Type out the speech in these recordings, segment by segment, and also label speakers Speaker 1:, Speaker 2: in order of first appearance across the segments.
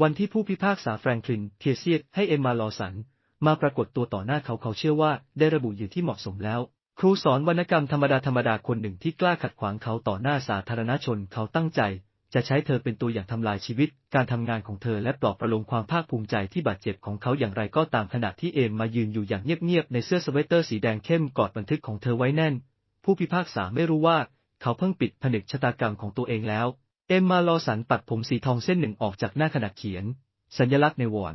Speaker 1: วันที่ผู้พิพากษาแฟรงคลิน เทียเซียดให้เอ็มมาลอสัน มาปรากฏตัวต่อหน้าเขาเขาเชื่อว่าได้ระบุอยู่ที่เหมาะสมแล้ว ครูสอนวรรณกรรมธรรมดาธรรมดาคนหนึ่งที่กล้าขัดขวางเขาต่อหน้าสาธารณชนเขาตั้งใจ จะใช้เธอเป็นตัวอย่างทำลายชีวิต การทำงานของเธอและปลอบประโลมความภาคภูมิใจที่บาดเจ็บของเขาอย่างไรก็ตามขณะที่เอ็มมายืนอยู่อย่างเงียบๆในเสื้อสเวตเตอร์สีแดงเข้มกอดบันทึกของเธอไว้แน่น ผู้พิพากษาไม่รู้ว่า เขาเพิ่งปิดผนึกชะตากรรมของตัวเองแล้ว เอมมาลอสันปัดผมสีทองเส้นหนึ่งออกจากหน้าขณะเขียน สัญลักษณ์ในวอน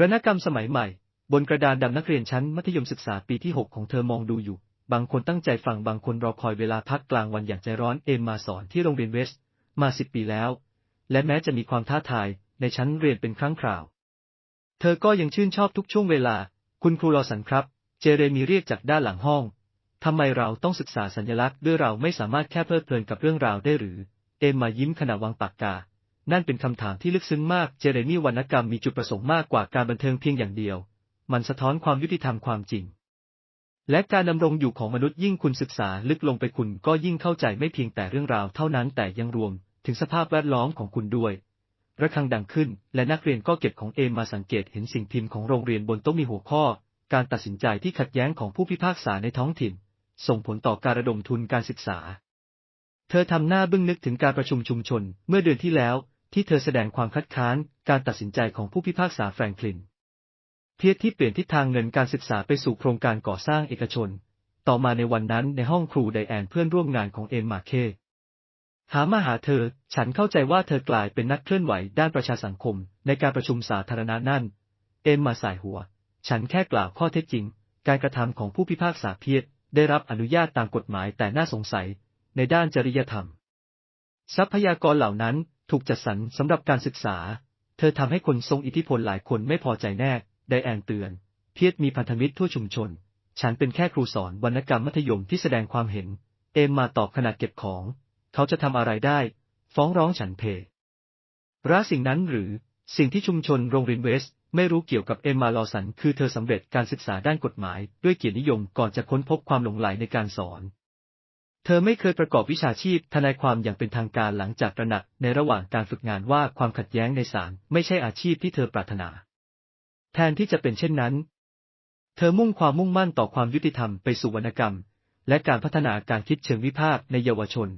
Speaker 1: รณกรรมสมัยใหม่ บนกระดานดำนักเรียนชั้นมัธยมศึกษาปีที่ 6 ของเธอมองดูอยู่ บางคนตั้งใจฟังบางคนรอคอยเวลาพักกลางวันอย่างใจร้อนเอมมาสอนที่โรงเรียนเวสต์มาสิบปีแล้ว และแม้จะมีความท้าทายในชั้นเรียนเป็นครั้งคราว เธอก็ยังชื่นชอบทุกช่วงเวลา คุณครูรอสันครับ เจเรมีเรียกจากด้านหลังห้องทำไมเราต้องศึกษาสัญลักษณ์ด้วยเราไม่สามารถแค่เพลิดเพลินกับเรื่องราวได้หรือ เอมมายิ้มขณะวางปากกา นั่นเป็นคำถามที่ลึกซึ้งมาก เจเรมีวรรณกรรมมีจุดประสงค์มากกว่าการบันเทิงเพียงอย่างเดียว มันสะท้อนความยุติธรรมความจริง และการดำรงอยู่ของมนุษย์ยิ่งคุณศึกษาลึกลงไปคุณก็ยิ่งเข้าใจไม่เพียงแต่เรื่องราวเท่านั้นแต่ยังรวม ถึงสภาพแวดล้อมของคุณด้วยระฆังดังขึ้น และนักเรียนก็เก็บของเอมมาสังเกตเห็นสิ่งพิมพ์ของโรงเรียนบนโต๊ะมีหัวข้อ การตัดสินใจที่ขัดแย้งของผู้พิพากษาในท้องถิ่น ส่งผลต่อการระดมทุนการศึกษา เธอทำหน้าบึ้งนึกถึงการประชุมชุมชน เมื่อเดือนที่แล้ว ที่เธอแสดงความคัดค้าน การตัดสินใจของผู้พิพากษาแฟรงคลิน เพียรที่เปลี่ยนทิศทางเงินการศึกษาไปสู่โครงการก่อสร้างเอกชน ต่อมาในวันนั้นในห้องครูไดแอนเพื่อนร่วมงานของเอ็มมาเคหามาหาเธอ ฉันเข้าใจว่าเธอกลายเป็นนักเคลื่อนไหวด้านประชาสังคม ในการประชุมสาธารณะนั่น เอ็มมาสายหัว ฉันแค่กล่าวข้อเท็จจริง การกระทำของผู้พิพากษาเพียรได้รับอนุญาตตามกฎหมายแต่น่าสงสัย ในด้านจริยธรรม ทรัพยากรเหล่านั้นถูกจัดสรรสำหรับการศึกษา เธอทำให้คนทรงอิทธิพลหลายคนไม่พอใจแน่ ไดแอนเตือน เพียรมีพันธมิตรทั่วชุมชน ฉันเป็นแค่ครูสอนวรรณกรรมมัธยมที่แสดงความเห็น เอมมาตอบขณะเก็บของ เขาจะทำอะไรได้ ฟ้องร้องฉันเพระสิ่งนั้นหรือ สิ่งที่ชุมชนโรงเรียนเวสไม่รู้เกี่ยวกับเอมมาลอสันคือเธอสำเร็จการศึกษาด้านกฎหมายด้วยเกียรตินิยมก่อนจะค้นพบความหลงใหลในการสอน เธอไม่เคยประกอบวิชาชีพทนายความอย่างเป็นทางการหลังจากตระหนักในระหว่างการฝึกงานว่าความขัดแย้งในศาลไม่ใช่อาชีพที่เธอปรารถนา แทนที่จะเป็นเช่นนั้น เธอมุ่งความมุ่งมั่นต่อความยุติธรรมไปสู่วรรณกรรม และการพัฒนาการคิดเชิงวิพากษ์ในเยาวชน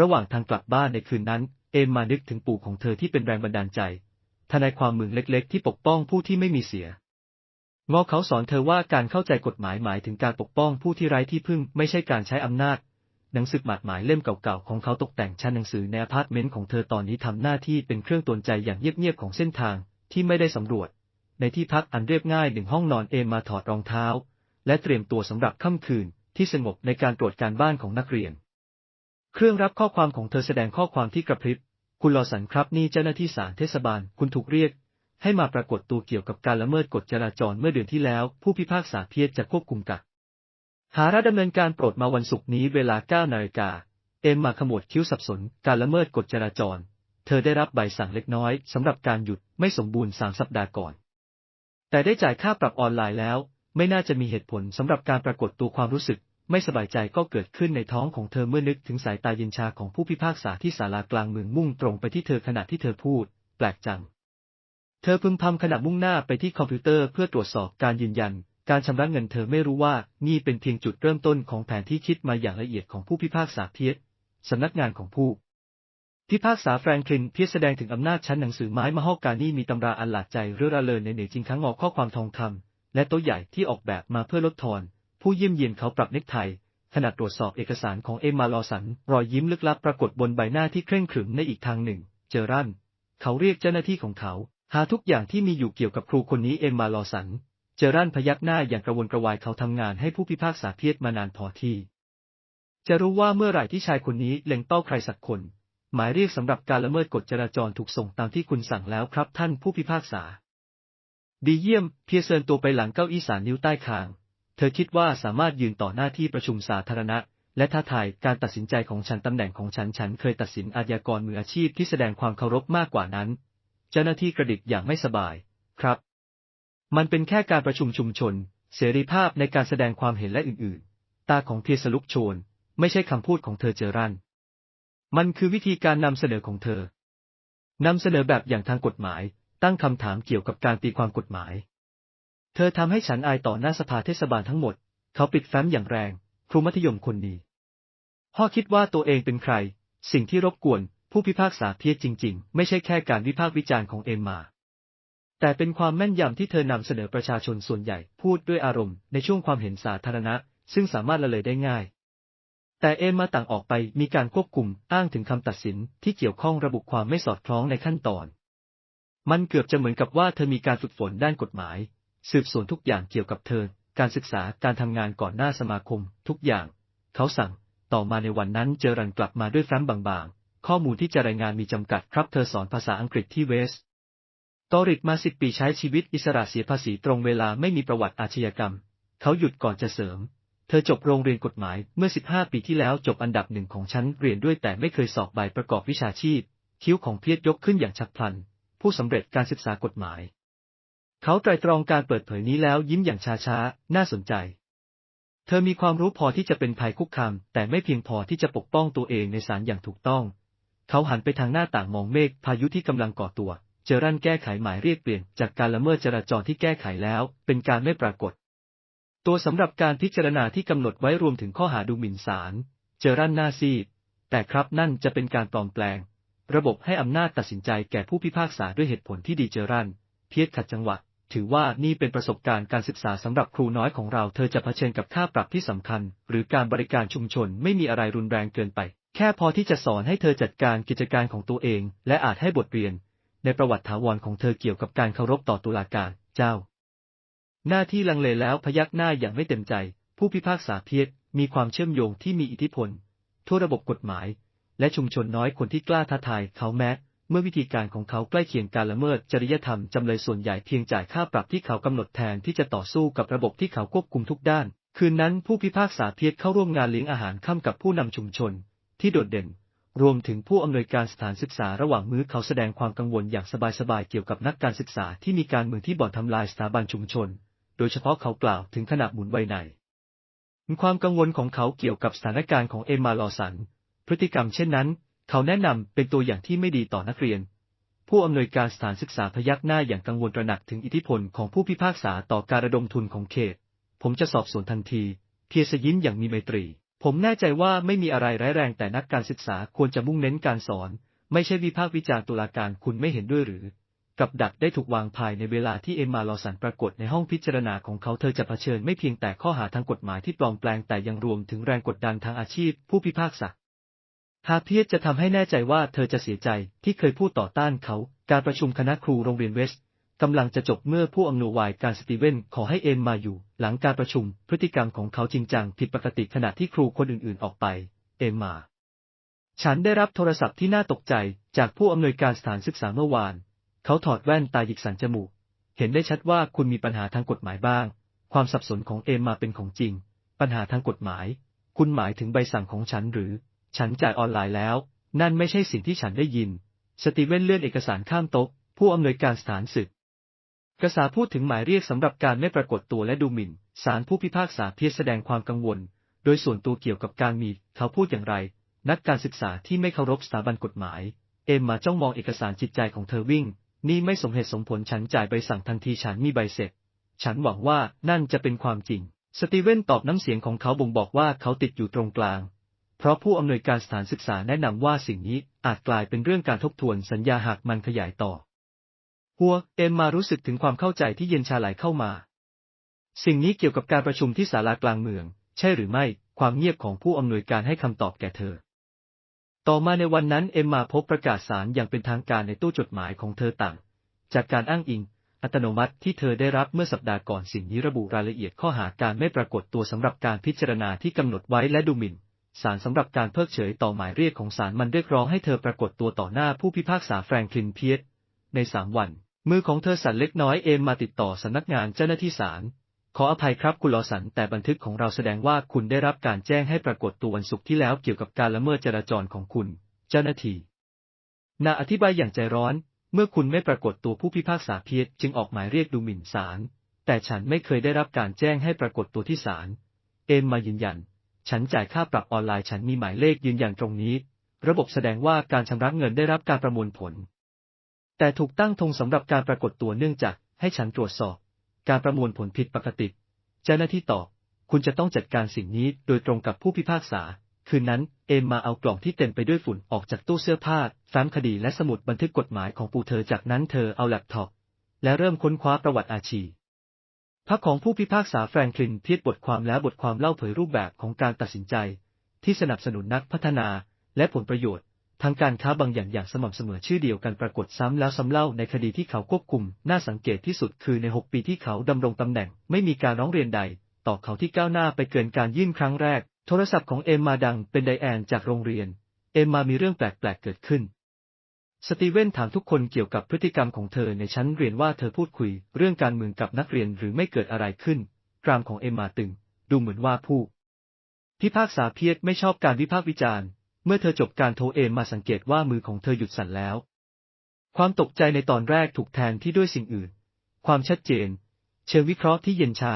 Speaker 1: ระหว่างทางกลับบ้านในคืนนั้น เอมมานึกถึงปู่ของเธอที่เป็นแรงบันดาลใจ ทนายความเมืองเล็ก ๆ ที่ปกป้องผู้ที่ไม่มีเสียงอเขาสอนเธอว่าการเข้าใจกฎหมายหมายถึงการปกป้องผู้ที่ไร้ที่พึ่งไม่ใช่การใช้อำนาจ หนังสือหมาดหมายเล่มเก่าๆของเขาตกแต่งชั้นหนังสือในอพาร์ตเมนต์ของเธอตอนนี้ทำหน้าที่เป็นเครื่องตวนใจอย่างเงียบๆของเส้นทางที่ไม่ได้สำรวจ ในที่พักอันเรียบง่ายหนึ่งห้องนอนเอมมาถอดรองเท้า และเตรียมตัวสำหรับค่ำคืนที่สงบในการตรวจการบ้านของนักเรียน เครื่องรับข้อความของเธอแสดงข้อความที่กระพริบ คุณลอสันครับนี่เจ้าหน้าที่ศาลเทศบาล คุณถูกเรียก ให้มาปรากฏตัวเกี่ยวกับการละเมิดกฎจราจรเมื่อเดือนที่แล้ว ผู้พิพากษาเพียรจะควบคุมกัก หาระดำเนินการโปรดมาวันศุกร์นี้เวลา9นาฬิกา เอ็มมาขมวดคิ้วสับสนการละเมิดกฎจราจร เธอได้รับใบสั่งเล็กน้อยสำหรับการหยุดไม่สมบูรณ์สามสัปดาห์ก่อน แต่ได้จ่ายค่าปรับออนไลน์แล้ว ไม่น่าจะมีเหตุผลสำหรับการปรากฏตัวความรู้สึก ไม่สบายใจก็เกิดขึ้นในท้องของเธอเมื่อนึกถึงสายตาเย็นชาของผู้พิพากษาที่ศาลากลางเมืองมุ่งตรงไปที่เธอขณะที่เธอพูด แปลกจัง เธอพึมพำขณะมุ่งหน้าไปที่คอมพิวเตอร์เพื่อตรวจสอบการยืนยัน การชำระเงินเธอไม่รู้ว่านี่เป็นเพียงจุดเริ่มต้นของแผนที่คิดมาอย่างละเอียดของผู้พิพากษาเพียรสำนักงานของผู้ พิพากษาแฟรงคลินเพียรแสดงถึงอำนาจชั้นหนังสือไม้มหอกการนี่มีตำราอันหลาดใจเรื่อระเรินในเหนือจริงครั้งงอข้อความทองคำและโต๊ะใหญ่ที่ออกแบบมาเพื่อลดทอน ผู้เยี่ยมเยียนเขาปรับเน็กไทขณะตรวจสอบเอกสารของเอมมาลอสัน รอยยิ้มลึกลับปรากฏบนใบหน้าที่เคร่งขรึมในอีกทางหนึ่ง เจอรันเขาเรียกเจ้าหน้าที่ของเขา หาทุกอย่างที่มีอยู่เกี่ยวกับครูคนนี้เอมมาลอสัน เจอรันพยักหน้าอย่างกระวนกระวายเขาทำงานให้ผู้พิพากษาเพียรมานานพอที่ จะรู้ว่าเมื่อไหร่ที่ชายคนนี้เล็งเป้าใครสักคน หมายเรียกสำหรับการละเมิดกฎจราจรถูกส่งตามที่คุณสั่งแล้วครับท่านผู้พิพากษา ดีเยี่ยม เพียเซินตัวไปหลังเก้าอี้สารนิ้วใต้คาง เธอคิดว่าสามารถยืนต่อหน้าที่ประชุมสาธารณะ และท้าทายการตัดสินใจของฉันตำแหน่งของฉันฉันเคยตัดสินอาญากรมืออาชีพที่แสดงความเคารพมากกว่านั้น เจ้าหน้าที่กระดิกอย่างไม่สบาย ครับ มันเป็นแค่การประชุมชุมชน เสรีภาพในการแสดงความเห็นและอื่นๆ ตาของเพียสลุกโชน ไม่ใช่คำพูดของเธอเจอรันมันคือวิธีการนำเสนอของเธอนำเสนอแบบอย่างทางกฎหมาย ตั้งคำถามเกี่ยวกับการตีความกฎหมาย เธอทำให้ฉันอายต่อหน้าสภาเทศบาลทั้งหมด เขาปิดแฟ้มอย่างแรง ครูมัธยมคนนี้ พ่อคิดว่าตัวเองเป็นใคร สิ่งที่รบกวน ผู้พิพากษาเพียจริง ๆ ไม่ใช่แค่การวิพากษ์วิจารณ์ของเอมมา แต่เป็นความแม่นยำที่เธอนำเสนอประชาชนส่วนใหญ่พูดด้วยอารมณ์ในช่วงความเห็นสาธารณะ ซึ่งสามารถละเลยได้ง่าย แต่เอมมาต่างออกไปมีการควบคุมอ้างถึงคำตัดสินที่เกี่ยวข้องระบุความไม่สอดคล้องในขั้นตอน มันเกือบจะเหมือนกับว่าเธอมีการฝึกฝนด้านกฎหมาย สืบสวนทุกอย่างเกี่ยวกับเธอ การศึกษาการทำงานก่อนหน้าสมาคม ทุกอย่าง เขาสั่ง ต่อมาในวันนั้นเจอรันกลับมาด้วยแฟ้มบางๆ ข้อมูลที่จะรายงานมีจำกัดครับเธอสอนภาษาอังกฤษที่เวส ตอริกมาสิบปีใช้ชีวิตอิสระเสียภาษีตรงเวลาไม่มีประวัติอาชญากรรม เขาหยุดก่อนจะเสริม เธอจบโรงเรียนกฎหมายเมื่อ 15 ปีที่แล้วจบอันดับหนึ่งของชั้นเรียนด้วยแต่ไม่เคยสอบใบประกอบวิชาชีพ คิ้วของเพียรยกขึ้นอย่างฉับพลัน ผู้สำเร็จการศึกษากฎหมาย เขาไตรตรองการเปิดเผยนี้แล้วยิ้มอย่างช้าๆ น่าสนใจ เธอมีความรู้พอที่จะเป็นภัยคุกคาม แต่ไม่เพียงพอที่จะปกป้องตัวเองในศาลอย่างถูกต้อง เขาหันไปทางหน้าต่างมองเมฆพายุที่กำลังก่อตัว เจอรันแก้ไขหมายเรียกเปลี่ยนจากการละเมิดจราจรที่แก้ไขแล้ว เป็นการไม่ปรากฏ ตัวสำหรับการพิจารณาที่กำหนดไว้รวมถึงข้อหาดูหมิ่นศาลเจอรันหน้าซีด แต่ครับนั่นจะเป็นการปลอมแปลง ระบบให้อำนาจตัดสินใจแก่ผู้พิพากษาด้วยเหตุผลที่ดีเจอรันเพียรขัดจังหวะถือว่านี่เป็นประสบการณ์การศึกษาสำหรับครูน้อยของเรา เธอจะเผชิญกับค่าปรับที่สำคัญ หรือการบริการชุมชนไม่มีอะไรรุนแรงเกินไป แค่พอที่จะสอนให้เธอจัดการกิจการของตัวเอง และอาจให้บทเรียน ในประวัติถาวรของเธอเกี่ยวกับการเคารพต่อตุลาการ เจ้า หน้าที่ลังเลแล้วพยักหน้าอย่างไม่เต็มใจ ผู้พิพากษาเพียรมีความเชื่อมโยงที่มีอิทธิพล ทั่วระบบกฎหมาย และชุมชนน้อยคนที่กล้าท้าทายเขาแม้ เมื่อวิธีการของเขาใกล้เคียงการละเมิดจริยธรรมจำเลยส่วนใหญ่เพียงจ่ายค่าปรับที่เขากำหนดแทนที่จะต่อสู้กับระบบที่เขาควบคุมทุกด้าน คืนนั้นผู้พิพากษาเพียรเข้าร่วมงานเลี้ยงอาหารค่ำกับผู้นำชุมชน ที่โดดเด่น รวมถึงผู้อำนวยการสถานศึกษาระหว่างมื้อเขาแสดงความกังวลอย่างสบายๆเกี่ยวกับนักการศึกษาที่มีการเมืองที่บ่อนทำลายสถาบันชุมชน โดยเฉพาะเขากล่าวถึงขนาดหมุนไวในความกังวลของเขาเกี่ยวกับสถานการณ์ของเอมมาลอสัน พฤติกรรมเช่นนั้น เขาแนะนำเป็นตัวอย่างที่ไม่ดีต่อนักเรียน ผู้อำนวยการสถานศึกษาพยักหน้าอย่างกังวลตระหนักถึงอิทธิพลของผู้พิพากษาต่อการระดมทุนของเขต ผมจะสอบสวนทันที เพียสยิ้มอย่างมีไมตรี ผมแน่ใจว่าไม่มีอะไรร้ายแรงแต่นักการศึกษาควรจะมุ่งเน้นการสอน ไม่ใช่วิพากษ์วิจารณ์ตุลาการคุณไม่เห็นด้วยหรือ กับดักได้ถูกวางภายในเวลาที่เอมมาลอสันปรากฏในห้องพิจารณาของเขาเธอจะเผชิญไม่เพียงแต่ข้อหาทางกฎหมายที่ปลอมแปลงแต่ยังรวมถึงแรงกดดันทางอาชีพ ผู้พิพากษาหากเพียรจะทำให้แน่ใจว่าเธอจะเสียใจที่เคยพูดต่อต้านเขา การประชุมคณะครูโรงเรียนเวส กำลังจะจบเมื่อผู้อำนวยการสตีเวนขอให้เอมมาอยู่ หลังการประชุม พฤติกรรมของเขาจริงจังผิดปกติขณะที่ครูคนอื่นๆออกไป เอมมา ฉันได้รับโทรศัพท์ที่น่าตกใจจากผู้อำนวยการสถานศึกษาเมื่อวาน เขาถอดแว่นตาหยิกสันจมูก เห็นได้ชัดว่าคุณมีปัญหาทางกฎหมายบ้าง ความสับสนของเอมมาเป็นของจริง ปัญหาทางกฎหมาย คุณหมายถึงใบสั่งของฉันหรือ ฉันจ่ายออนไลน์แล้ว นั่นไม่ใช่สิ่งที่ฉันได้ยิน สตีเวนเลื่อนเอกสารข้ามโต๊ะ ผู้อำนวยการสถานศึก กษาพูดถึงหมายเรียกสำหรับการไม่ปรากฏตัวและดูหมิ่น ศาลผู้พิพากษาเพียรแสดงความกังวล โดยส่วนตัวเกี่ยวกับการมีเขาพูดอย่างไร นักการศึกษาที่ไม่เคารพสถาบันกฎหมาย เอ็มมาจ้องมองเอกสารจิตใจของเธอวิ่ง นี่ไม่สมเหตุสมผลฉันจ่ายใบสั่งทันทีฉันมีใบเสร็จ ฉันหวังว่านั่นจะเป็นความจริง สตีเวนตอบน้ำเสียงของเขาบ่งบอกว่าเขาติดอยู่ตรงกลาง เพราะผู้อำนวยการสถานศึกษาแนะนำว่าสิ่งนี้อาจกลายเป็นเรื่องการทบทวนสัญญาหากมันขยายต่อ หัวเอ็มมารู้สึกถึงความเข้าใจที่เย็นชาไหลเข้ามา สิ่งนี้เกี่ยวกับการประชุมที่ศาลากลางเมือง ใช่หรือไม่ ความเงียบของผู้อำนวยการให้คำตอบแก่เธอ ต่อมาในวันนั้นเอ็มมาพบประกาศสารอย่างเป็นทางการในตู้จดหมายของเธอต่าง จากการอ้างอิง อัตโนมัติที่เธอได้รับเมื่อสัปดาห์ก่อนสิ่งนี้ระบุรายละเอียดข้อหาการไม่ปรากฏตัวสำหรับการพิจารณาที่กำหนดไว้และดูหมิ่นศาลสำหรับการเพิกเฉยต่อหมายเรียกของศาลมันเรียกร้องให้เธอปรากฏตัวต่อหน้าผู้พิพากษาแฟรงคลินเพียสในสามวัน มือของเธอสั่นเล็กน้อยเอ็มมาติดต่อสำนักงานเจ้าหน้าที่ศาล ขออภัยครับคุณลอสันแต่บันทึกของเราแสดงว่าคุณได้รับการแจ้งให้ปรากฏตัววันศุกร์ที่แล้วเกี่ยวกับการละเมิดจราจรของคุณ เจ้าหน้าที่นาอธิบายอย่างใจร้อน เมื่อคุณไม่ปรากฏตัวผู้พิพากษาเพียสจึงออกหมายเรียกดูหมิ่นศาล แต่ฉันไม่เคยได้รับการแจ้งให้ปรากฏตัวที่ศาล เอ็มมายืนยัน ฉันจ่ายค่าปรับออนไลน์ฉันมีหมายเลขยืนยันตรงนี้ ระบบแสดงว่าการชำระเงินได้รับการประมวลผล แต่ถูกตั้งธงสำหรับการปรากฏตัวเนื่องจากให้ฉันตรวจสอบ การประมวลผลผิดปกติ เจ้าหน้าที่ตอบ คุณจะต้องจัดการสิ่งนี้โดยตรงกับผู้พิพากษา คืนนั้นเอมมาเอากล่องที่เต็มไปด้วยฝุ่นออกจากตู้เสื้อผ้าแฟ้มคดีและสมุดบันทึกกฎหมายของปู่เธอจากนั้นเธอเอาแล็ปท็อปและเริ่มค้นคว้าประวัติอาชีพักของผู้พิพากษาแฟรงคลินเพียบทความและบทความเล่าเผยรูปแบบของการตัดสินใจ ที่สนับสนุนนักพัฒนาและผลประโยชน์ ทางการค้าบางอย่างอย่างสม่ำเสมอชื่อเดียวกันปรากฏซ้ำแล้วซ้ำเล่าในคดีที่เขาควบคุม น่าสังเกตที่สุดคือใน 6 ปีที่เขาดำรงตำแหน่ง ไม่มีการร้องเรียนใด ต่อเขาที่ก้าวหน้าไปเกินการยื่นครั้งแรก โทรศัพท์ของเอมมาดังเป็นไดแอนจากโรงเรียน เอมมามีเรื่องแปลกๆเกิดขึ้น สตีเวนถามทุกคนเกี่ยวกับพฤติกรรมของเธอในชั้นเรียนว่าเธอพูดคุย เรื่องการเมืองกับนักเรียนหรือไม่เกิดอะไรขึ้น กรามของเอมมาตึง ดูเหมือนว่าผู้ พิพากษาเพียรไม่ชอบการวิพากษ์วิจารณ์ เมื่อเธอจบการโทรเอมมาสังเกตว่ามือของเธอหยุดสั่นแล้ว ความตกใจในตอนแรกถูกแทนที่ด้วยสิ่งอื่น ความชัดเจน เชิงวิเคราะห์ที่เย็นชา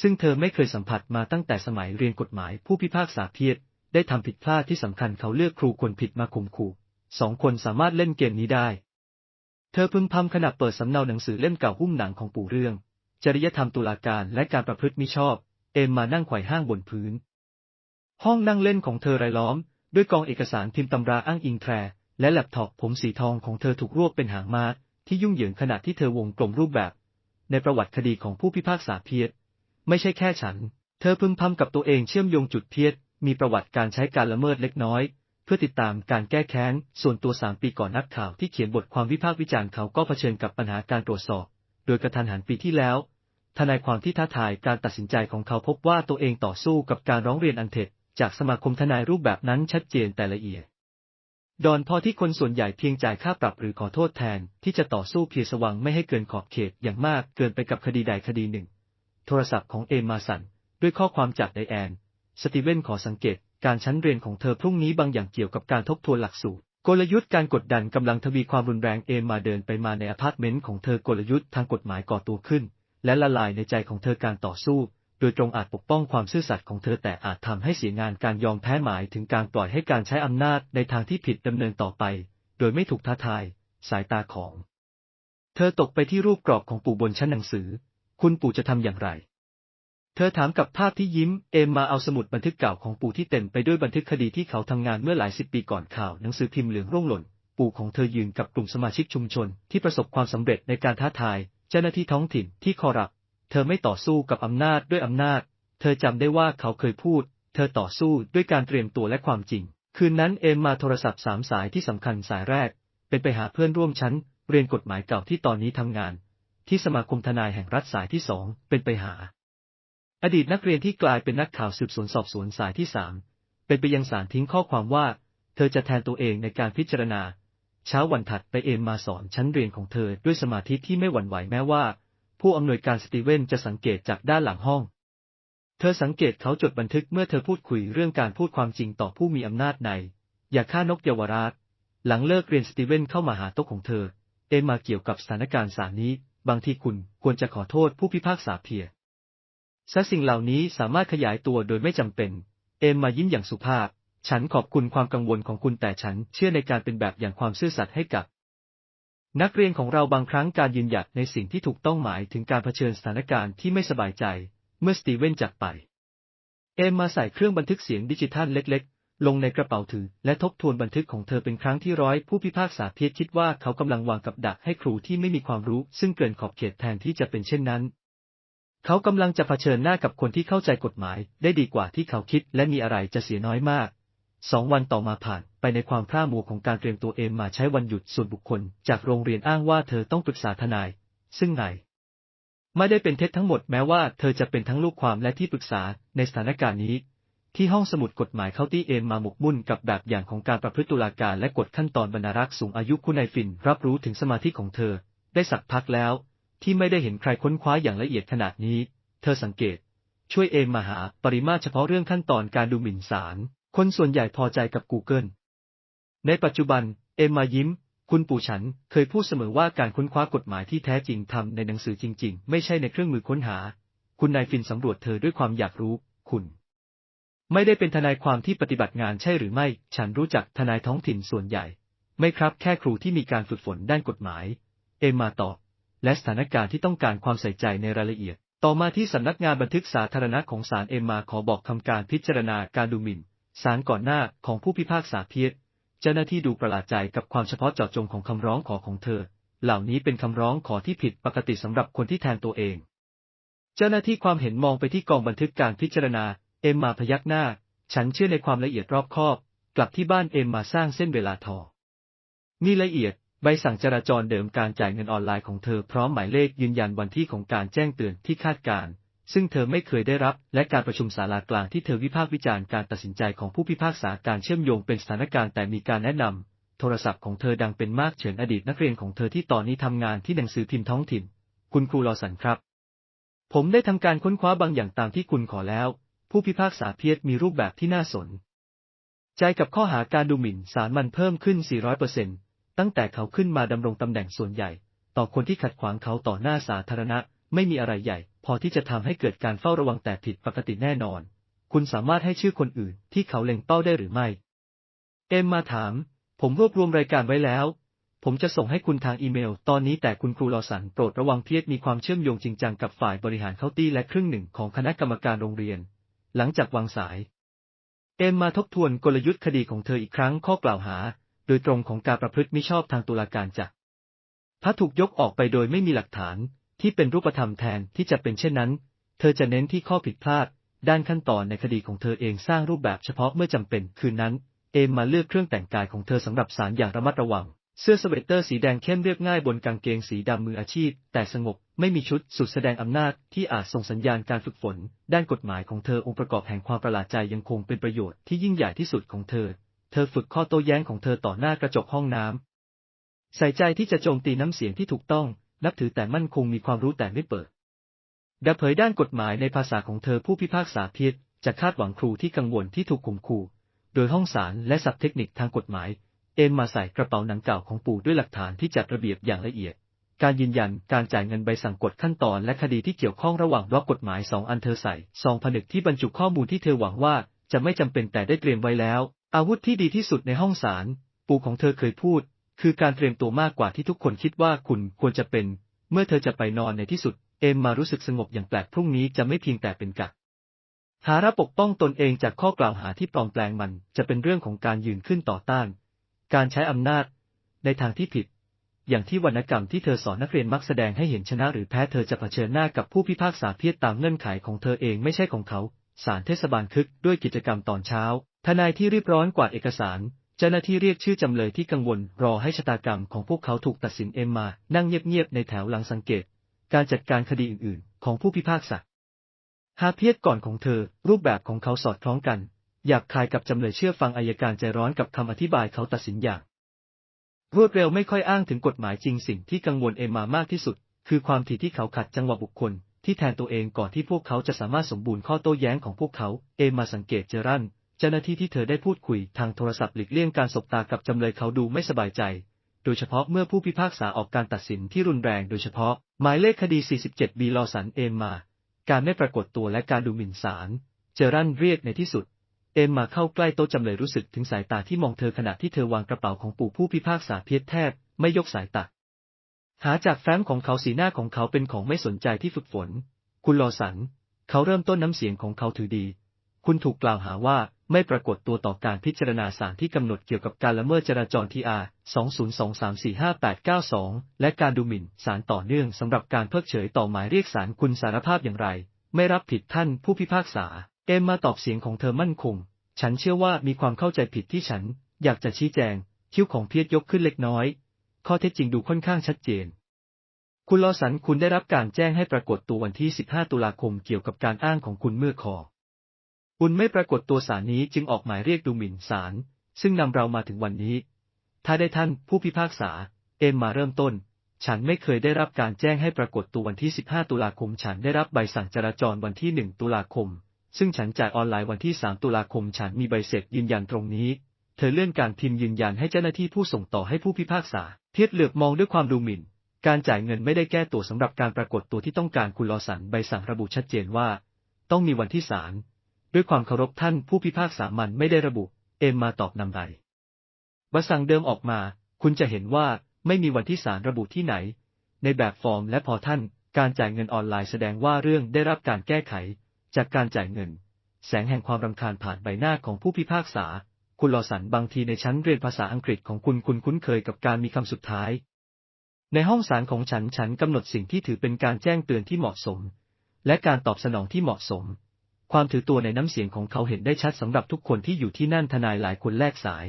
Speaker 1: ซึ่งเธอไม่เคยสัมผัสมาตั้งแต่สมัยเรียนกฎหมายผู้พิพากษาเพียรได้ทำผิดพลาดที่สำคัญเขาเลือกครูคนผิดมาข่มขู่สองคนสามารถเล่นเกมนี้ได้ เธอพึมพำขณะเปิดสำเนาหนังสือเล่มเก่าหุ้มหนังของปู่เรื่อง จริยธรรมตุลาการและการประพฤติมิชอบ เอมมานั่งไขว่ห้างบนพื้น ห้องนั่งเล่นของเธอรายล้อม ด้วยกองเอกสารพิมพ์ตำราอ้างอิงแทรและแล็ปท็อปผมสีทองของเธอถูกรวบเป็นหางม้าที่ยุ่งเหยิงขณะที่เธอวงกลมรูปแบบ ในประวัติคดีของผู้พิพากษาเพียรไม่ใช่แค่ฉัน เธอพึมพำกับตัวเองเชื่อมโยงจุดเพียรมีประวัติการใช้การละเมิดเล็กน้อย เพื่อติดตามการแก้แค้น ส่วนตัวสามปีก่อนนักข่าวที่เขียนบทความวิพากษ์วิจารณ์เขาก็เผชิญกับปัญหาการตรวจสอบ โดยกระทันหันปีที่แล้ว ทนายความที่ท้าทายการตัดสินใจของเขาพบว่าตัวเองต่อสู้กับการร้องเรียนอันเท็จ จากสมาคมทนายรูปแบบนั้นชัดเจนแต่ละเอียดดอนพอที่คนส่วนใหญ่เพียงจ่ายค่าปรับหรือขอโทษแทน ที่จะต่อสู้เพียรสวังไม่ให้เกินขอบเขตอย่างมากเกินไปกับคดีใดคดีหนึ่ง โทรศัพท์ของเอมมาสัน ด้วยข้อความจากไดแอน สตีเวนขอสังเกต การชั้นเรียนของเธอพรุ่งนี้บางอย่างเกี่ยวกับการทบทวนหลักสูตร กลยุทธ์การกดดันกำลังทวีความรุนแรงเอมมาเดินไปมาในอพาร์ตเมนต์ของเธอกลยุทธ์ทางกฎหมายก่อตัวขึ้น และละลายในใจของเธอการต่อสู้ โดยตรงอาจปกป้องความซื่อสัตย์ของเธอแต่อาจทำให้เสียงานการยอมแพ้หมายถึงการปล่อยให้การใช้อำนาจในทางที่ผิดดำเนินต่อไป โดยไม่ถูกท้าทาย สายตาของ เธอตกไปที่รูปกรอบของปู่บนชั้นหนังสือ คุณปู่จะทำอย่างไร เธอถามกับภาพที่ยิ้ม เอมมาเอาสมุดบันทึกเก่าของปู่ที่เต็มไปด้วยบันทึกคดีที่เขาทำงานเมื่อหลายสิบปีก่อนข่าวหนังสือพิมพ์เหลืองร่วงหล่น ปู่ของเธอยืนกับกลุ่มสมาชิกชุมชน ที่ประสบความสำเร็จในการท้าทาย เจ้าหน้าที่ท้องถิ่นที่คอรัป เธอไม่ต่อสู้กับอำนาจด้วยอำนาจ เธอจำได้ว่าเขาเคยพูด เธอต่อสู้ด้วยการเตรียมตัวและความจริง คืนนั้นเอมมาโทรศัพท์สามสายที่สำคัญสายแรก เป็นไปหาเพื่อนร่วมชั้น เรียนกฎหมายเก่าที่ตอนนี้ทำงาน ที่สมาคมทนายแห่งรัฐสายที่สองเป็นไปหา อดีตนักเรียนที่กลายเป็นนักข่าวสืบสวนสอบสวนสายที่สามเป็นไปยังสารทิ้งข้อความว่า เธอจะแทนตัวเองในการพิจารณา เช้าวันถัดไปเอมมาสอนชั้นเรียนของเธอด้วยสมาธิที่ไม่หวั่นไหวแม้ว่า ผู้อำนวยการสตีเวนจะสังเกตจากด้านหลังห้อง เธอสังเกตเขาจดบันทึกเมื่อเธอพูดคุยเรื่องการพูดความจริงต่อผู้มีอำนาจใน อย่าฆ่านกเยาวราช หลังเลิกเรียนสตีเวนเข้ามาหาโต๊ะของเธอ เอมมาเกี่ยวกับสถานการณ์สารนี้ บางทีคุณควรจะขอโทษผู้พิพากษาเพียซะสิ่งเหล่านี้สามารถขยายตัวโดยไม่จำเป็น เอมมายิ้มอย่างสุภาพ ฉันขอบคุณความกังวลของคุณแต่ฉันเชื่อในการเป็นแบบอย่างความซื่อสัตย์ให้กับ นักเรียนของเราบางครั้งการยืนหยัดในสิ่งที่ถูกต้องหมายถึงการเผชิญสถานการณ์ที่ไม่สบายใจ เมื่อสตีเวนจากไป เอมมาใส่เครื่องบันทึกเสียงดิจิทัลเล็ก ๆ ลงในกระเป๋าถือ และทบทวนบันทึกของเธอเป็นครั้งที่ร้อยผู้พิพากษาเพียรคิดว่าเขากำลังวางกับดักให้ครูที่ไม่มีความรู้ซึ่งเกินขอบเขตแทนที่จะเป็นเช่นนั้น เขากำลังจะเผชิญหน้ากับคนที่เข้าใจกฎหมายได้ดีกว่าที่เขาคิดและมีอะไรจะเสียน้อยมาก สองวันต่อมาผ่านไปในความพร่ามัวของการเตรียมตัวเอมมาใช้วันหยุดส่วนบุคคล จากโรงเรียนอ้างว่าเธอต้องปรึกษาทนาย ซึ่งไงไม่ได้เป็นเท็จทั้งหมดแม้ว่าเธอจะเป็นทั้งลูกความและที่ปรึกษาในสถานการณ์นี้ ที่ห้องสมุดกฎหมายเข้าที่เอมมาหมกมุ่นกับแบบอย่างของการประพฤติตุลาการและกฎขั้นตอนบรรณารักษ์สูงอายุคุณนายฟินรับรู้ถึงสมาธิของเธอ ได้สักพักแล้ว ที่ไม่ได้เห็นใครค้นคว้าอย่างละเอียดขนาดนี้ เธอสังเกต ช่วยเอมมาหาปริมาตรเฉพาะเรื่องขั้นตอนการดูหมิ่นศาล คนส่วนใหญ่พอใจกับ Google ในปัจจุบัน เอมมายิ้ม คุณปู่ฉันเคยพูดเสมอว่าการค้นคว้ากฎหมายที่แท้จริงทำในหนังสือจริง ๆ ไม่ใช่ในเครื่องมือค้นหา คุณนายฟินสำรวจเธอด้วยความอยากรู้ คุณ ไม่ได้เป็นทนายความที่ปฏิบัติงานใช่หรือไม่ ฉันรู้จักทนายท้องถิ่นส่วนใหญ่ ไม่ครับแค่ครูที่มีการฝึกฝนด้านกฎหมาย เอมมาตอบ และสถานการณ์ที่ต้องการความใส่ใจในรายละเอียด ต่อมาที่สำนักงานบันทึกสาธารณะของศาลเอมมาขอบอกทำการพิจารณาการดูหมิ่น ศาลก่อนหน้าของผู้พิพากษาเพียรเจ้าหน้าที่ดูประหลาดใจกับความเฉพาะเจาะจงของคำร้องขอของเธอ เหล่านี้เป็นคำร้องขอที่ผิดปกติสำหรับคนที่แทนตัวเอง เจ้าหน้าที่ความเห็นมองไปที่กองบันทึกการพิจารณา เอ็มมาพยักหน้า ฉันเชื่อในความละเอียดรอบคอบ กลับที่บ้านเอ็มมาสร้างเส้นเวลาทอมีละเอียด ใบสั่งจราจรเดิมการจ่ายเงินออนไลน์ของเธอพร้อมหมายเลขยืนยันวันที่ของการแจ้งเตือนที่คาดการ ซึ่งเธอไม่เคยได้รับ และการประชุมศาลากลางที่เธอวิพากษ์วิจารณ์การตัดสินใจของผู้พิพากษาการเชื่อมโยงเป็นสถานการณ์แต่มีการแนะนำ โทรศัพท์ของเธอดังเป็นมากเฉินอดีตนักเรียนของเธอที่ตอนนี้ทำงานที่หนังสือพิมพ์ท้องถิ่น คุณครูลอสันครับ ผมได้ทำการค้นคว้าบางอย่างตามที่คุณขอแล้ว ผู้พิพากษาเพียรมีรูปแบบที่น่าสน ใจกับข้อหาการดูหมิ่นศาลมันเพิ่มขึ้น 400%ตั้งแต่เขาขึ้นมาดำรงตำแหน่งส่วนใหญ่ ต่อคนที่ขัดขวางเขาต่อหน้าสาธารณะ ไม่มีอะไรใหญ่ พอที่จะทำให้เกิดการเฝ้าระวังแต่ผิดปกติแน่นอน คุณสามารถให้ชื่อคนอื่นที่เขาเล็งเป้าได้หรือไม่ เอ็มมาถาม ผมรวบรวมรายการไว้แล้ว ผมจะส่งให้คุณทางอีเมล ตอนนี้แต่คุณครูลอสันโปรดระวังเพียรมีความเชื่อมโยงจริงจังกับฝ่ายบริหารเคาน์ตี้และครึ่งหนึ่งของคณะกรรมการโรงเรียน หลังจากวางสาย เอ็มมาทบทวนกลยุทธ์คดีของเธออีกครั้งข้อกล่าวหา โดยตรงของการประพฤติมิชอบทางตุลาการจะถ้าถูกยกออกไปโดยไม่มีหลักฐาน ที่เป็นรูปธรรมแทนที่จะเป็นเช่นนั้น เธอจะเน้นที่ข้อผิดพลาด ด้านขั้นตอนในคดีของเธอเองสร้างรูปแบบเฉพาะเมื่อจำเป็นคืนนั้น เอมมาเลือกเครื่องแต่งกายของเธอสำหรับสารอย่างระมัดระวัง เสื้อสเวตเตอร์สีแดงเข้มเรียบง่ายบนกางเกงสีดำมืออาชีพ แต่สงบไม่มีชุดสุดแสดงอำนาจที่อาจส่งสัญญาณการฝึกฝน ด้านกฎหมายของเธอองค์ประกอบแห่งความประหลาดใจยังคงเป็นประโยชน์ที่ยิ่งใหญ่ที่สุดของเธอ เธอฝึกข้อโต้แย้งของเธอต่อหน้ากระจกห้องน้ำใส่ใจที่จะโจมตีน้ำเสียงที่ถูกต้อง นับถือแต่มั่นคงมีความรู้แต่ไม่เปิดดับเผยด้านกฎหมายในภาษาของเธอผู้พิพากษาเพียรจะคาดหวังครูที่กังวลที่ถูกข่มขู่ โดยห้องศาลและศัพท์เทคนิคทางกฎหมาย เอ็มมาใส่กระเป๋าหนังเก่าของปู่ด้วยหลักฐานที่จัดระเบียบอย่างละเอียด การยืนยันการจ่ายเงินใบสั่งกฎขั้นตอนและคดีที่เกี่ยวข้องระหว่างบล็อกกฎหมายสองอันเธอใส่ซองผนึกที่บรรจุข้อมูลที่เธอหวังว่าจะไม่จำเป็นแต่ได้เตรียมไว้แล้ว อาวุธที่ดีที่สุดในห้องศาลปู่ของเธอเคยพูด คือการเตรียมตัวมากกว่าที่ทุกคนคิดว่าคุณควรจะเป็น เมื่อเธอจะไปนอนในที่สุด เอมมารู้สึกสงบอย่างแปลกพรุ่งนี้จะไม่เพียงแต่เป็นกักหาระปกป้องตนเองจากข้อกล่าวหาที่ปลอมแปลงมันจะเป็นเรื่องของการยืนขึ้นต่อต้าน การใช้อำนาจ ในทางที่ผิด อย่างที่วรรณกรรมที่เธอสอนนักเรียนมักแสดงให้เห็นชนะหรือแพ้เธอจะเผชิญหน้ากับผู้พิพากษาเพียรตามเงื่อนไขของเธอเองไม่ใช่ของเขาศาลเทศบาลคึกด้วยกิจกรรมตอนเช้า ทนายที่รีบร้อนกวาดเอกสาร เจ้าหน้าที่เรียกชื่อจำเลยที่กังวลรอให้ชะตากรรมของพวกเขาถูกตัดสินเอ็มมา นั่งเงียบๆในแถวหลังสังเกต การจัดการคดีอื่นๆ ของผู้พิพากษาหาเพียรก่อนของเธอ รูปแบบของเขาสอดคล้องกัน อยากคายกับจำเลยเชื่อฟังอายการใจร้อนกับคำอธิบายเขาตัดสินอย่างรวดเร็วไม่ค่อยอ้างถึงกฎหมายจริงสิ่งที่กังวลเอมมามากที่สุด คือความถี่ที่เขาขัดจังหวะบุคคล ที่แทนตัวเองก่อนที่พวกเขาจะสามารถสมบูรณ์ข้อโต้แย้งของพวกเขา เอมมาสังเกตเจรัน เจ้าหน้าที่ที่เธอได้พูดคุยทางโทรศัพท์หลีกเลี่ยงการสบตากับจำเลยเขาดูไม่สบายใจ โดยเฉพาะเมื่อผู้พิพากษาออกการตัดสินที่รุนแรงโดยเฉพาะ หมายเลขคดี 47 บีลอสันเอมมา การไม่ปรากฏตัวและการดูหมิ่นศาล เจอรันเรียกในที่สุด เอมมาเข้าใกล้โต๊ะจำเลยรู้สึกถึงสายตาที่มองเธอขณะที่เธอวางกระเป๋าของปู่ผู้พิพากษาเพียรแทบไม่ยกสายตาหาจากแฟ้มของเขาสีหน้าของเขาเป็นของไม่สนใจที่ฝึกฝน คุณลอสัน เขาเริ่มต้นน้ำเสียงของเขาถือดี คุณถูกกล่าวหาว่า ไม่ปรากฏตัวต่อการพิจารณาสารที่กำหนดเกี่ยวกับการละเมิดจราจรทีอา2023458892 และการดูหมิ่นสารต่อเนื่องสำหรับการเพิกเฉยต่อหมายเรียกสารคุณสารภาพอย่างไร ไม่รับผิดท่านผู้พิพากษา เอมมาตอบเสียงของเธอมั่นคง ฉันเชื่อว่ามีความเข้าใจผิดที่ฉัน อยากจะชี้แจง คิ้วของเพียรยกขึ้นเล็กน้อย ข้อเท็จจริงดูค่อนข้างชัดเจนคุณลอสันคุณได้รับการแจ้งให้ปรากฏตัววันที่ 15 ตุลาคมเกี่ยวกับการอ้างของคุณเมื่อคอ คุณไม่ปรากฏตัวสารนี้จึงออกหมายเรียกดูหมิ่นศาลซึ่งนำเรามาถึงวันนี้ ถ้าได้ท่านผู้พิพากษา เอมมาเริ่มต้น ฉันไม่เคยได้รับการแจ้งให้ปรากฏตัววันที่ 15 ตุลาคม ฉันได้รับใบสั่งจราจรวันที่ 1 ตุลาคม ซึ่งฉันจ่ายออนไลน์วันที่ 3 ตุลาคม ฉันมีใบเสร็จยืนยันตรงนี้ เธอเลื่อนการพิมพ์ยืนยันให้เจ้าหน้าที่ผู้ส่งต่อให้ผู้พิพากษา เทียบเหลือบมองด้วยความดูหมิ่น การจ่ายเงินไม่ได้แก้ตัวสำหรับการปรากฏตัวที่ต้องการคุณลอสันใบสั่งระบุชัดเจนว่า ต้องมีวันที่ศาล ด้วยความเคารพท่านผู้พิพากษามันไม่ได้ระบุ เอมมาตอบนำไรใบสั่งเดิมออกมา คุณจะเห็นว่าไม่มีวันที่ศาลระบุที่ไหน ในแบบฟอร์มและพอท่านการจ่ายเงินออนไลน์แสดงว่าเรื่องได้รับการแก้ไข จากการจ่ายเงิน แสงแห่งความรำคาญผ่านใบหน้าของผู้พิพากษา คุณลอสันบางทีในชั้นเรียนภาษาอังกฤษของคุณคุณคุ้นเคยกับการมีคำสุดท้าย ในห้องศาลของฉันฉันกำหนดสิ่งที่ถือเป็นการแจ้งเตือนที่เหมาะสม และการตอบสนองที่เหมาะสม ความถือตัวในน้ำเสียงของเขาเห็นได้ชัดสำหรับทุกคนที่อยู่ที่นั่นทนายหลายคนแลกสาย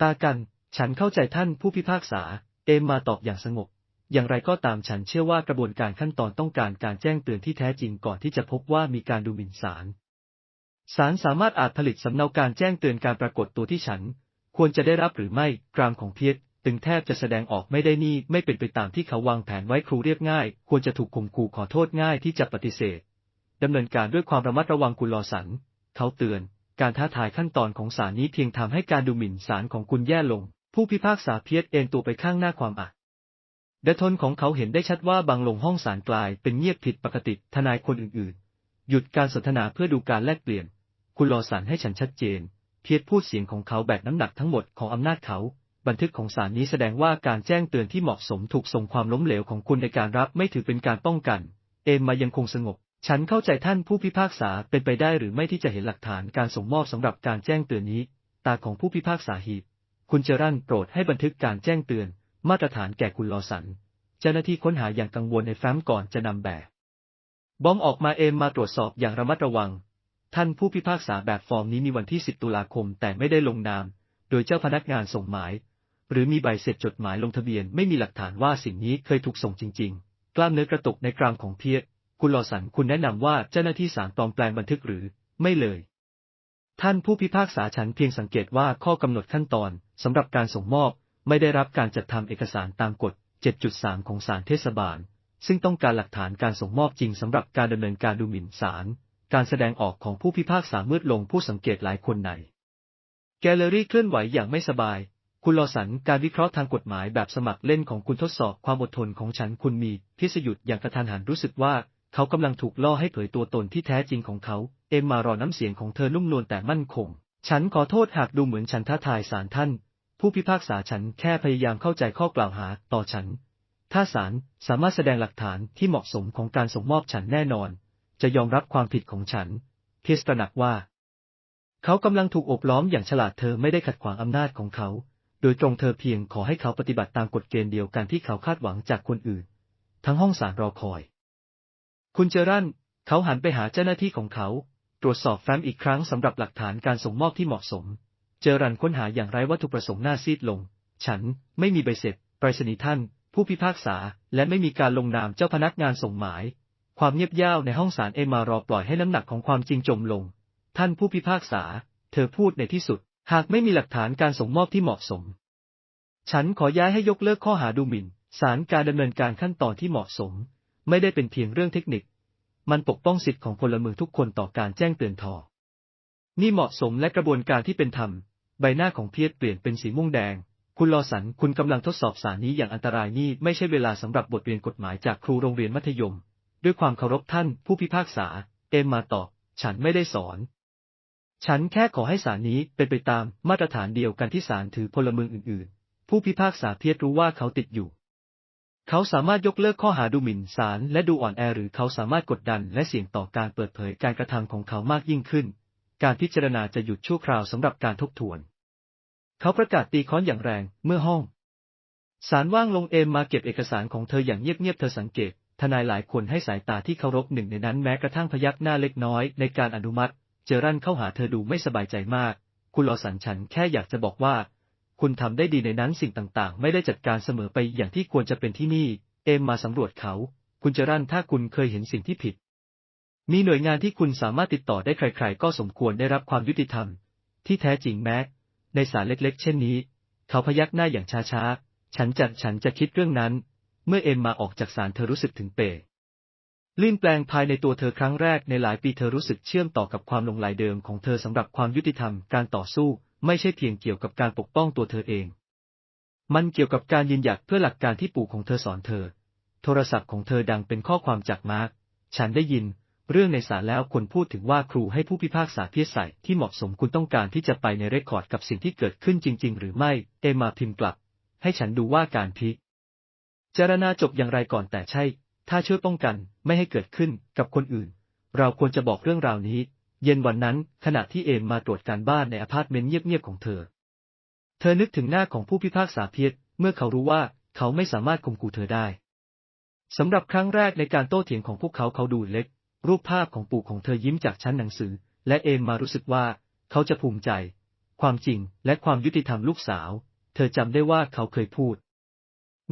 Speaker 1: ตากัน ฉันเข้าใจท่านผู้พิพากษา เอมมาตอบอย่างสงบ อย่างไรก็ตามฉันเชื่อว่ากระบวนการขั้นตอนต้องการการแจ้งเตือนที่แท้จริงก่อนที่จะพบว่ามีการดูหมิ่นศาลศาลสามารถอาจผลิตสำเนาการแจ้งเตือนการปรากฏตัวที่ฉัน ควรจะได้รับหรือไม่กรามของเพียรตึงแทบจะแสดงออกไม่ได้นี่ไม่เป็นไปตามที่เขาวางแผนไว้ครูเรียบง่าย ควรจะถูกข่มขู่ขอโทษง่ายที่จะปฏิเสธ ดำเนินการด้วยความระมัดระวังคุณลอสัน เขาเตือน การท้าทายขั้นตอนของศาลนี้เพียงทำให้การดูหมิ่นศาลของคุณแย่ลง ผู้พิพากษาเพียรเอ็นตัวไปข้างหน้าความอักดทนของเขาเห็นได้ชัดว่าบางลงห้องศาลกลายเป็นเงียบผิดปกติทนายคนอื่นๆ หยุดการสนทนาเพื่อดูการแลกเปลี่ยน คุณลอสันให้ฉันชัดเจน เพียรพูดเสียงของเขาแบกน้ำหนักทั้งหมดของอำนาจเขา บันทึกของศาลนี้แสดงว่าการแจ้งเตือนที่เหมาะสมถูกส่งความล้มเหลวของคุณในการรับไม่ถือเป็นการป้องกัน เอมมายังคงสงบ ฉันเข้าใจท่านผู้พิพากษาเป็นไปได้หรือไม่ที่จะเห็นหลักฐานการส่งมอบสำหรับการแจ้งเตือนนี้ ตาของผู้พิพากษาหีบ คุณเจรันโปรดให้บันทึกการแจ้งเตือน มาตรฐานแก่คุณลอสัน เจ้าหน้าที่ค้นหาอย่างกังวลในแฟ้มก่อนจะนำแบบ บอมออกมาเอมมาตรวจสอบอย่างระมัดระวัง ท่านผู้พิพากษาแบบฟอร์มนี้มีวันที่ 10 ตุลาคมแต่ไม่ได้ลงนาม โดยเจ้าพนักงานส่งหมาย หรือมีใบเสร็จจดหมายลงทะเบียนไม่มีหลักฐานว่าสิ่งนี้เคยถูกส่งจริง ๆ กล้ามเนื้อกระตุกในกรามของเพียร คุณลอสันคุณแนะนำว่าเจ้าหน้าที่ศาลปลอมแปลงบันทึกหรือ ไม่เลย ท่านผู้พิพากษาฉันเพียงสังเกตว่าข้อกำหนดขั้นตอนสำหรับการส่งมอบไม่ได้รับการจัดทำเอกสารตามกฎ 7.3 ของศาลเทศบาล ซึ่งต้องการหลักฐานการส่งมอบจริงสำหรับการดำเนินการดูหมิ่นศาล การแสดงออกของผู้พิพากษามืดลงผู้สังเกตหลายคนใน แกลเลอรี่เคลื่อนไหวอย่างไม่สบาย คุณลอสันการวิเคราะห์ทางกฎหมายแบบสมัครเล่นของคุณทดสอบความอดทนของฉันคุณมีพิสยุดอย่างกระทันหันรู้สึกว่า เขากำลังถูกล่อให้เผยตัวตนที่แท้จริงของเขา เอ็มมารอน้ำเสียงของเธอนุ่มนวลแต่มั่นคง ฉันขอโทษหากดูเหมือนฉันท้าทายศาลท่าน ผู้พิพากษาฉันแค่พยายามเข้าใจข้อกล่าวหาต่อฉัน ถ้าศาลสามารถแสดงหลักฐานที่เหมาะสมของการส่งมอบฉันแน่นอน จะยอมรับความผิดของฉันเพียสตระหนักว่า เขากำลังถูกโอบล้อมอย่างฉลาดเธอไม่ได้ขัดขวางอำนาจของเขา โดยตรงเธอเพียงขอให้เขาปฏิบัติตามกฎเกณฑ์เดียวกันที่เขาคาดหวังจากคนอื่น ทั้งห้องศาลรอคอย คุณเจรันเขาหันไปหาเจ้าหน้าที่ของเขา ตรวจสอบแฟ้มอีกครั้งสำหรับหลักฐานการส่งมอบที่เหมาะสม เจอรันค้นหาอย่างไร้วัตถุประสงค์หน้าซีดลง ฉันไม่มีใบเสร็จไปรษณีย์ท่าน ผู้พิพากษา และไม่มีการลงนามเจ้าพนักงานส่งหมาย ความเงียบเย้าในห้องศาลเอมารอปล่อยให้น้ำหนักของความจริงจมลง ท่านผู้พิพากษา เธอพูดในที่สุด หากไม่มีหลักฐานการส่งมอบที่เหมาะสม ฉันขอย้ายให้ยกเลิกข้อหาดูหมิ่นศาลการดำเนินการขั้นตอนที่เหมาะสม ไม่ได้เป็นเพียงเรื่องเทคนิค มันปกป้องสิทธิของพลเมืองทุกคนต่อการแจ้งเตือนทอ นี่เหมาะสมและกระบวนการที่เป็นธรรม ใบหน้าของเพียรเปลี่ยนเป็นสีม่วงแดง คุณลอสัน คุณกำลังทดสอบสารนี้อย่างอันตรายนี่ไม่ใช่เวลาสำหรับบทเรียนกฎหมายจากครูโรงเรียนมัธยม ด้วยความเคารพท่านผู้พิพากษา เอมมาตอบ ฉันไม่ได้สอนฉันแค่ขอให้ศาลนี้เป็นไปตามมาตรฐานเดียวกันที่ศาลถือพลเมืองอื่นๆ ผู้พิพากษาเพียรรู้ว่าเขาติดอยู่ เขาสามารถยกเลิกข้อหาดูหมิ่นศาลและดูอ่อนแอหรือเขาสามารถกดดันและเสี่ยงต่อการเปิดเผยการกระทำของเขามากยิ่งขึ้น การพิจารณาจะหยุดชั่วคราวสำหรับการทบทวน เขาประกาศตีค้อนอย่างแรงเมื่อห้องสารว่างลงเอมมาเก็บเอกสารของเธออย่างเงียบๆเธอสังเกต ทนายหลายคนให้สายตาที่เคารพหนึ่งในนั้นแม้กระทั่งพยักหน้าเล็กน้อยในการอนุมัติ เจอรันเข้าหาเธอดูไม่สบายใจมาก คุณลอสันฉันแค่อยากจะบอกว่า คุณทำได้ดีในนั้นสิ่งต่างๆ ไม่ได้จัดการเสมอไปอย่างที่ควรจะเป็นที่นี่ เอมมาสำรวจเขา คุณจอรันถ้าคุณเคยเห็นสิ่งที่ผิด มีหน่วยงานที่คุณสามารถติดต่อได้ใคร ๆ ก็สมควรได้รับความยุติธรรม ที่แท้จริงแม้ในศาลเล็กๆ เช่นนี้ เขาพยักหน้าอย่างช้าๆ ฉันจะฉันจะคิดเรื่องนั้น เมื่อเอมมาออกจากศาลเธอรู้สึกถึงเปรลื่นแปลงภายในตัวเธอครั้งแรกในหลายปีเธอรู้สึกเชื่อมต่อกับความลงลายเดิมของเธอสำหรับความยุติธรรมการต่อสู้ ไม่ใช่เพียงเกี่ยวกับการปกป้องตัวเธอเอง มันเกี่ยวกับการยืนหยัดเพื่อหลักการที่ปู่ของเธอสอนเธอ โทรศัพท์ของเธอดังเป็นข้อความจากมาร์กฉันได้ยิน เรื่องในศาลแล้วคนพูดถึงว่าครูให้ผู้พิพากษาเพียใส่ที่เหมาะสมคุณต้องการที่จะไปในเรคคอร์ดกับสิ่งที่เกิดขึ้นจริง ๆ หรือไม่ เอมมาพิมพ์กลับ ให้ฉันดูว่าการพิจารณาจบอย่างไรก่อนแต่ใช่ ถ้าช่วยป้องกันไม่ให้เกิดขึ้นกับคนอื่น เราควรจะบอกเรื่องราวนี้ เย็นวันนั้นขณะที่เอมมาตรวจการบ้านในอพาร์ตเมนต์เงียบๆของเธอ เธอนึกถึงหน้าของผู้พิพากษาเพียรเมื่อเขารู้ว่าเขาไม่สามารถข่มขู่เธอได้สำหรับครั้งแรกในการโต้เถียงของพวกเขาเขาดูเล็ก รูปภาพของปู่ของเธอยิ้มจากชั้นหนังสือ และเอมมารู้สึกว่า เขาจะภูมิใจ ความจริงและความยุติธรรมลูกสาว เธอจำได้ว่าเขาเคยพูด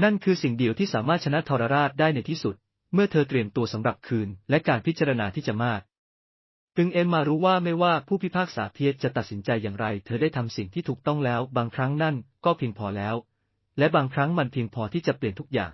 Speaker 1: นั่นคือสิ่งเดียวที่สามารถชนะทรราชได้ในที่สุด เมื่อเธอเตรียมตัวสำหรับคืนและการพิจารณาที่จะมาก จึงเอ็มมารู้ว่าไม่ว่าผู้พิพากษาเพียรจะตัดสินใจอย่างไร เธอได้ทำสิ่งที่ถูกต้องแล้ว บางครั้งนั่นก็เพียงพอแล้ว และบางครั้งมันเพียงพอที่จะเปลี่ยนทุกอย่าง